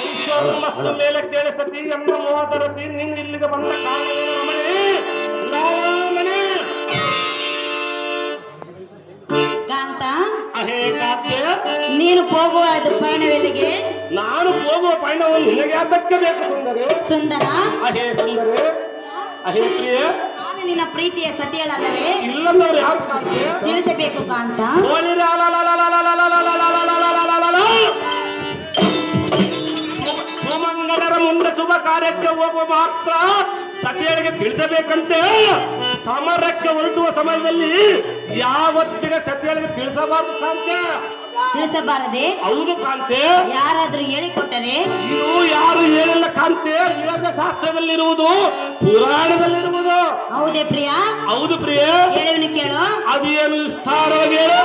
ಐಶ್ವರ್ಯ ಮಸ್ತು ಮೇಲೆ ಕೇಳಿಸತಿ ಎಂಬ ಮೂವತ್ತರತಿ ನಿನ್ನ ಇಲ್ಲಿಗೆ ಬಂದ ಕಾರಣವೇನು ರಮಣಿ ರಾಮಣಿ ಕಾಂತ? ಅಹೇ ಕಾತ್ಯ? ನೀನು ಹೋಗುವ ಅದು ಪಯಣವೆಲ್ಲಿಗೆ ನಾನು ಹೋಗುವ ಪಯಣವನ್ನು ನಿನಗೆ ಅದಕ್ಕೆ ಬೇಕು ಸುಂದರಿ? ಸುಂದರ? ಅಹೇ ಸುಂದರಿ. ಅಹೇ ಪ್ರಿಯ. ನಾನು ನಿನ್ನ ಪ್ರೀತಿಯ ಸತಿಯಳಲ್ಲವೇ? ಇಲ್ಲದವ್ರು ಯಾರು ತಿಳಿಸಬೇಕು ಕಾಂತ. ಓಲಿರ ಸುಮಂಗಲರ ಮುಂದೆ ಶುಭ ಕಾರ್ಯಕ್ಕೆ ಹೋಗುವ ಮಾತ್ರ ಸತಿಯರಿಗೆ ತಿಳಿಸಬೇಕಂತೆ. ಸಮರಕ್ಕೆ ಹೊರಟುವ ಸಮಯದಲ್ಲಿ ಯಾವತ್ತಿಗೆ ಸತಿಯರಿಗೆ ತಿಳಿಸಬಾರದು ಕಾಂತೆ? ತಿಳಿಸಬಾರದೆ? ಹೌದು ಕಾಂತೆ. ಯಾರಾದ್ರೂ ಹೇಳಿಕೊಟ್ಟರೆ? ಇದು ಯಾರು ಹೇಳಿಲ್ಲ ಕಾಂತೆ? ವೇದ ಶಾಸ್ತ್ರದಲ್ಲಿರುವುದು ಪುರಾಣದಲ್ಲಿರುವುದು. ಹೌದೇ ಪ್ರಿಯ? ಹೌದು ಪ್ರಿಯ. ಹೇಳುವನು ಕೇಳು. ಅದು ಏನು ವಿಸ್ತಾರವಾಗಿ ಹೇಳು.